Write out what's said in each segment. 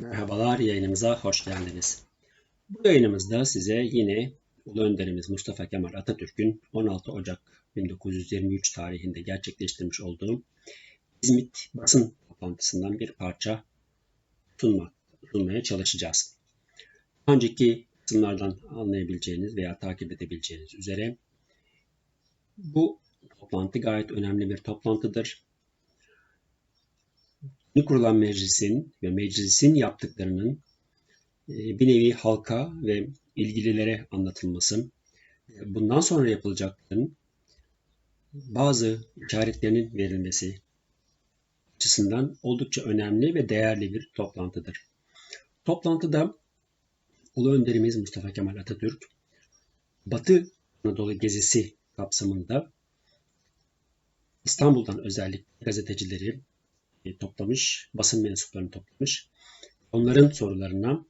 Merhabalar, yayınımıza hoş geldiniz. Bu yayınımızda size yine Ulu Önderimiz Mustafa Kemal Atatürk'ün 16 Ocak 1923 tarihinde gerçekleştirmiş olduğu İzmit basın toplantısından bir parça sunmak, sunmaya çalışacağız. Önceki kısımlardan anlayabileceğiniz veya takip edebileceğiniz üzere bu toplantı gayet önemli bir toplantıdır. Yeni kurulan meclisin ve meclisin yaptıklarının e, bir nevi halka ve ilgililere anlatılması, e, bundan sonra yapılacakların bazı işaretlerinin verilmesi açısından oldukça önemli ve değerli bir toplantıdır. Toplantıda Ulu Önderimiz Mustafa Kemal Atatürk, Batı Anadolu gezisi kapsamında İstanbul'dan özellikle gazetecileri toplamış, basın mensuplarını toplamış. Onların sorularına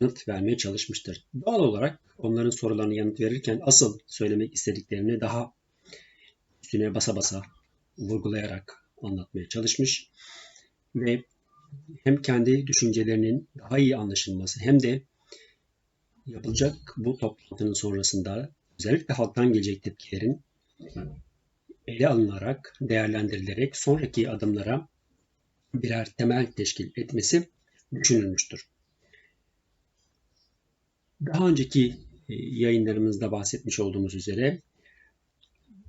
yanıt vermeye çalışmıştır. Doğal olarak onların sorularına yanıt verirken asıl söylemek istediklerini daha üstüne basa basa vurgulayarak anlatmaya çalışmış ve hem kendi düşüncelerinin daha iyi anlaşılması hem de yapılacak bu toplantının sonrasında özellikle halktan gelecek tepkilerin ele alınarak, değerlendirilerek sonraki adımlara birer temel teşkil etmesi düşünülmüştür. Daha önceki e, yayınlarımızda bahsetmiş olduğumuz üzere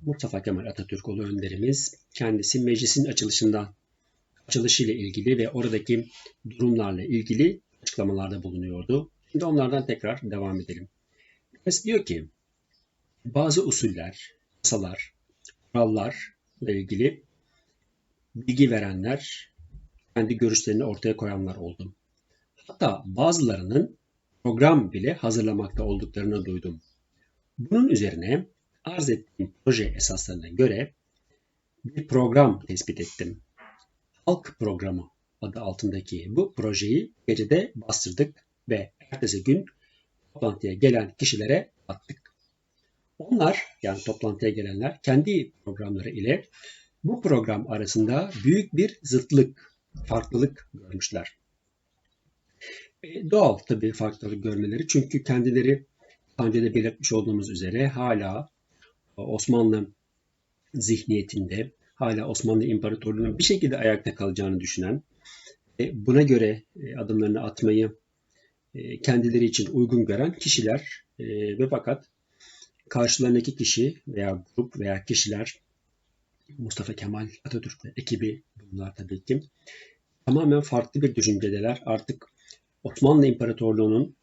Mustafa Kemal Atatürkoğlu önderimiz kendisi meclisin açılışından açılışı ile ilgili ve oradaki durumlarla ilgili açıklamalarda bulunuyordu. Şimdi onlardan tekrar devam edelim. Mesela diyor ki bazı usuller, yasalar, kurallarla ilgili bilgi verenler, kendi görüşlerini ortaya koyanlar oldu. Hatta bazılarının program bile hazırlamakta olduklarını duydum. Bunun üzerine arz ettiğim proje esaslarına göre bir program tespit ettim. Halk programı adı altındaki bu projeyi gecede bastırdık ve ertesi gün toplantıya gelen kişilere attık. Onlar yani toplantıya gelenler kendi programları ile bu program arasında büyük bir zıtlık, farklılık görmüşler. E, doğal tabii farklılık görmeleri çünkü kendileri daha önce de belirtmiş olduğumuz üzere hala Osmanlı zihniyetinde, hala Osmanlı İmparatorluğu'nun bir şekilde ayakta kalacağını düşünen, buna göre e, adımlarını atmayı e, kendileri için uygun gören kişiler e, ve fakat karşılarındaki kişi veya grup veya kişiler Mustafa Kemal Atatürk ve ekibi bunlar tabii ki tamamen farklı bir düşüncedeler. Artık Osmanlı İmparatorluğu'nun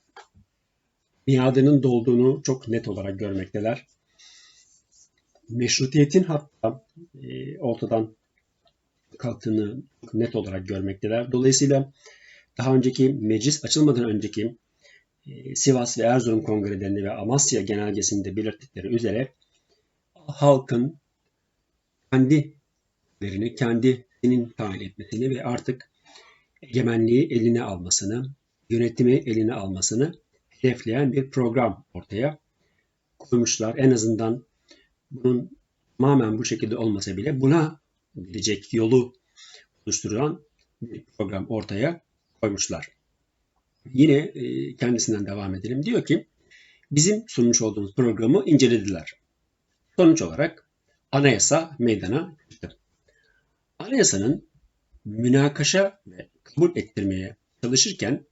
miadının dolduğunu çok net olarak görmekteler. Meşrutiyetin hatta e, ortadan kalktığını net olarak görmekteler. Dolayısıyla daha önceki meclis açılmadan önceki Sivas ve Erzurum kongrelerinde ve Amasya genelgesinde belirttikleri üzere halkın kendilerini kendinin tayin etmesini ve artık egemenliği eline almasını, yönetimi eline almasını hedefleyen bir program ortaya koymuşlar. En azından bunun tamamen bu şekilde olmasa bile buna gidecek yolu oluşturan bir program ortaya koymuşlar. Yine e, kendisinden devam edelim. Diyor ki bizim sunmuş olduğumuz programı incelediler. Sonuç olarak anayasa meydana çıktı. Anayasanın münakaşa ve kabul ettirmeye çalışırken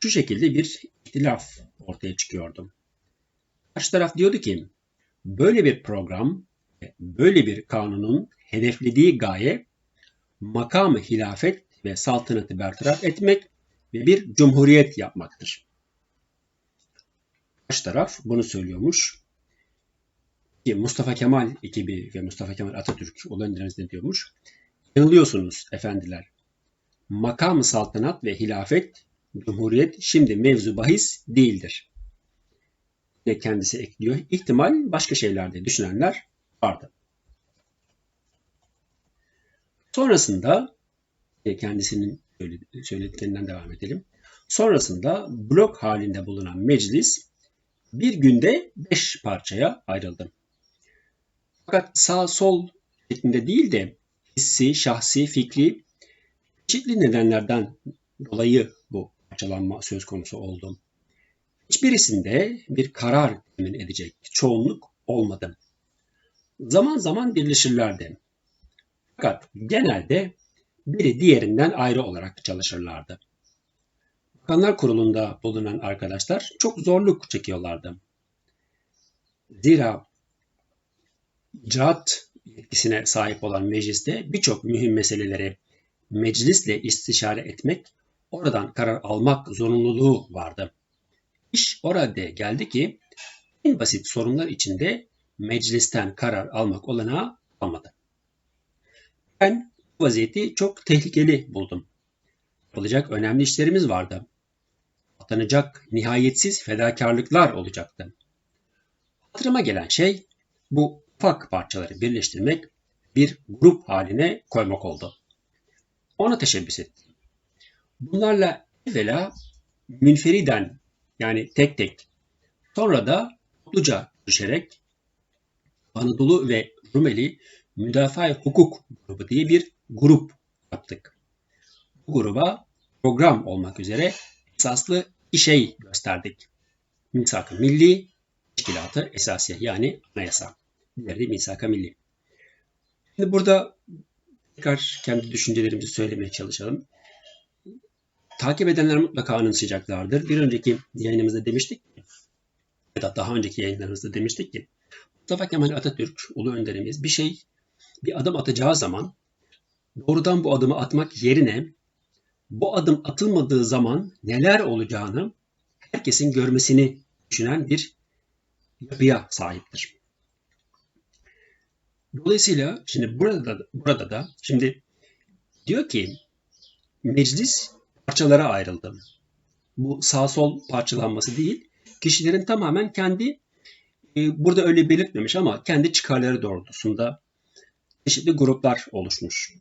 şu şekilde bir ihtilaf ortaya çıkıyordu. Karşı taraf diyordu ki böyle bir program böyle bir kanunun hedeflediği gaye makamı hilafet ve saltanatı bertaraf etmek ve bir cumhuriyet yapmaktır. Baş taraf bunu söylüyormuş. Ki Mustafa Kemal ekibi ve Mustafa Kemal Atatürk olanlarınız diyormuş? Yanılıyorsunuz efendiler. Makam saltanat ve hilafet, cumhuriyet şimdi mevzu bahis değildir. Ve kendisi ekliyor. İhtimal başka şeylerde düşünenler vardı. Sonrasında kendisinin söylediklerinden devam edelim. Sonrasında blok halinde bulunan meclis bir günde beş parçaya ayrıldı. Fakat sağ sol şeklinde değil de hissi, şahsi, fikri Çeşitli nedenlerden dolayı bu parçalanma söz konusu oldu. Hiçbirisinde bir karar temin edecek çoğunluk olmadı. Zaman zaman birleşirlerdi. Fakat genelde biri diğerinden ayrı olarak çalışırlardı. Bakanlar Kurulu'nda bulunan arkadaşlar çok zorluk çekiyorlardı. Zira icraat yetkisine sahip olan mecliste birçok mühim meseleleri meclisle istişare etmek, oradan karar almak zorunluluğu vardı. İş orada geldi ki en basit sorunlar içinde meclisten karar almak olanağı almadı. Ben vaziyeti çok tehlikeli buldum. Yapılacak önemli işlerimiz vardı. Atlanacak nihayetsiz fedakarlıklar olacaktı. Hatırıma gelen şey bu ufak parçaları birleştirmek, bir grup haline koymak oldu. Ona teşebbüs ettim. Bunlarla evvela münferiden yani tek tek sonra da topluca düşerek Anadolu ve Rumeli Müdafaa Hukuk grubu diye bir grup yaptık. Bu gruba program olmak üzere esaslı iki şey gösterdik. Misak-ı Milli Teşkilatı Esasiye yani anayasa. Diğeri Misak-ı Milli. Şimdi burada tekrar kendi düşüncelerimizi söylemeye çalışalım. Takip edenler mutlaka anımsayacaklardır. Bir önceki yayınımızda demiştik ki, ya da daha önceki yayınlarımızda demiştik ki, Mustafa Kemal Atatürk, ulu önderimiz bir şey, bir adım atacağı zaman doğrudan bu adımı atmak yerine bu adım atılmadığı zaman neler olacağını herkesin görmesini düşünen bir yapıya sahiptir. Dolayısıyla şimdi burada burada da şimdi diyor ki meclis parçalara ayrıldı. Bu sağ sol parçalanması değil, kişilerin tamamen kendi e, burada öyle belirtmemiş ama kendi çıkarları doğrultusunda çeşitli gruplar oluşmuş.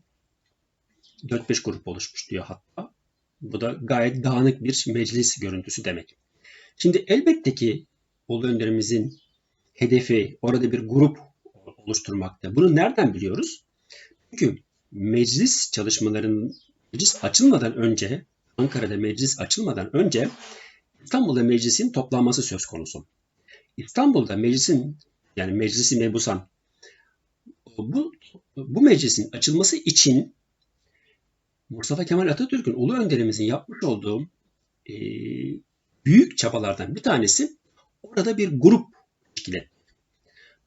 4-5 grup oluşmuş diyor hatta. Bu da gayet dağınık bir meclis görüntüsü demek. Şimdi elbette ki Ulu Önderimizin hedefi orada bir grup oluşturmakta. Bunu nereden biliyoruz? Çünkü meclis çalışmalarının meclis açılmadan önce Ankara'da meclis açılmadan önce İstanbul'da meclisin toplanması söz konusu. İstanbul'da meclisin yani meclisi mebusan bu bu meclisin açılması için Mustafa Kemal Atatürk'ün ulu önderimizin yapmış olduğu e, büyük çabalardan bir tanesi orada bir grup teşkil.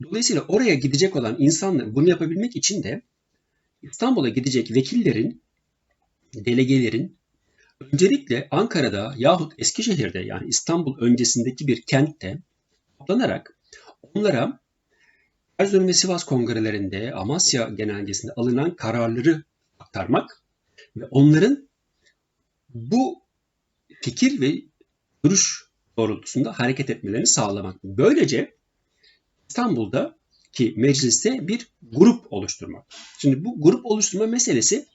Dolayısıyla oraya gidecek olan insanlar bunu yapabilmek için de İstanbul'a gidecek vekillerin, delegelerin öncelikle Ankara'da yahut Eskişehir'de yani İstanbul öncesindeki bir kentte toplanarak onlara Erzurum ve Sivas kongrelerinde Amasya genelgesinde alınan kararları aktarmak ve onların bu fikir ve görüş doğrultusunda hareket etmelerini sağlamak. Böylece İstanbul'da ki mecliste bir grup oluşturmak. Şimdi bu grup oluşturma meselesi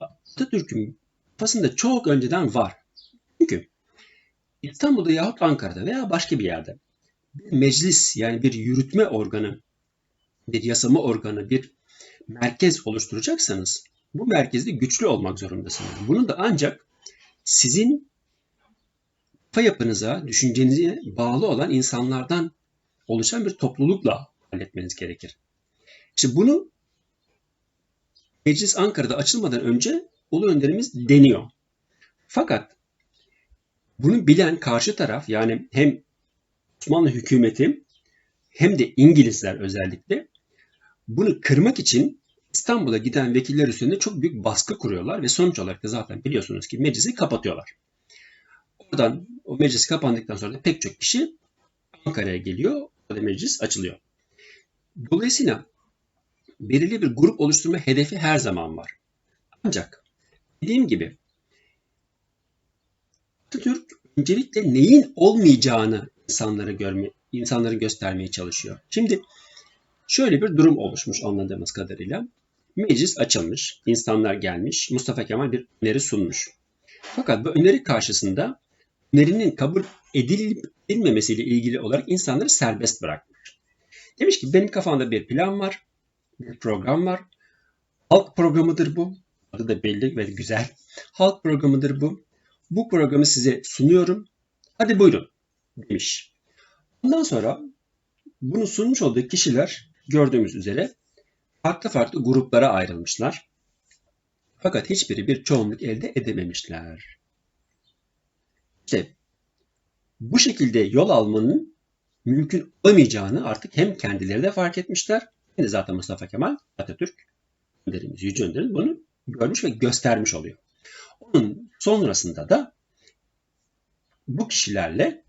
Atatürk'ün kafasında çok önceden var. Çünkü İstanbul'da yahut Ankara'da veya başka bir yerde bir meclis yani bir yürütme organı, bir yasama organı, bir merkez oluşturacaksanız bu merkezde güçlü olmak zorundasınız. Bunu da ancak sizin kafa yapınıza, düşüncenize bağlı olan insanlardan oluşan bir toplulukla halletmeniz gerekir. İşte bunu Meclis Ankara'da açılmadan önce Ulu Önderimiz deniyor. Fakat bunu bilen karşı taraf yani hem Osmanlı hükümeti hem de İngilizler özellikle bunu kırmak için İstanbul'a giden vekiller üzerinde çok büyük baskı kuruyorlar ve sonuç olarak da zaten biliyorsunuz ki meclisi kapatıyorlar. Oradan o meclis kapandıktan sonra da pek çok kişi Ankara'ya geliyor. Orada meclis açılıyor. Dolayısıyla belirli bir grup oluşturma hedefi her zaman var. Ancak dediğim gibi Atatürk öncelikle neyin olmayacağını insanlara görme, insanları göstermeye çalışıyor. Şimdi şöyle bir durum oluşmuş anladığımız kadarıyla. Meclis açılmış, insanlar gelmiş, Mustafa Kemal bir öneri sunmuş. Fakat bu öneri karşısında önerinin kabul edilip edilmemesiyle ilgili olarak insanları serbest bırakmış. Demiş ki benim kafamda bir plan var, bir program var. Halk programıdır bu. Adı da belli ve güzel. Halk programıdır bu. Bu programı size sunuyorum. Hadi buyurun demiş. Ondan sonra bunu sunmuş olduğu kişiler gördüğümüz üzere farklı farklı gruplara ayrılmışlar. Fakat hiçbiri bir çoğunluk elde edememişler. İşte bu şekilde yol almanın mümkün olamayacağını artık hem kendileri de fark etmişler hem de zaten Mustafa Kemal Atatürk önderimiz, Yüce Önderimiz bunu görmüş ve göstermiş oluyor. Onun sonrasında da bu kişilerle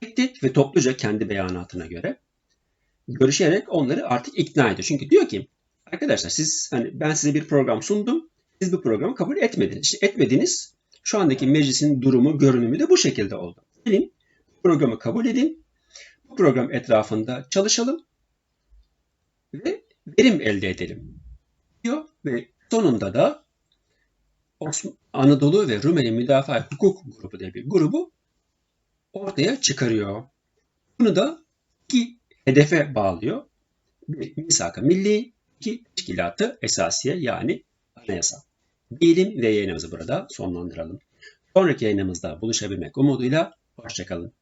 tek tek ve topluca kendi beyanatına göre görüşerek onları artık ikna ediyor. Çünkü diyor ki arkadaşlar siz hani ben size bir program sundum. Siz bu programı kabul etmediniz. İşte etmediniz. Şu andaki meclisin durumu, görünümü de bu şekilde oldu. Gelin programı kabul edin. Bu program etrafında çalışalım ve verim elde edelim diyor ve sonunda da Anadolu ve Rumeli Müdafaa Hukuk Grubu diye bir grubu ortaya çıkarıyor. Bunu da iki hedefe bağlıyor. Bir, misak milli, iki teşkilatı esasiye yani anayasa. Diyelim ve yayınımızı burada sonlandıralım. Sonraki yayınımızda buluşabilmek umuduyla hoşçakalın.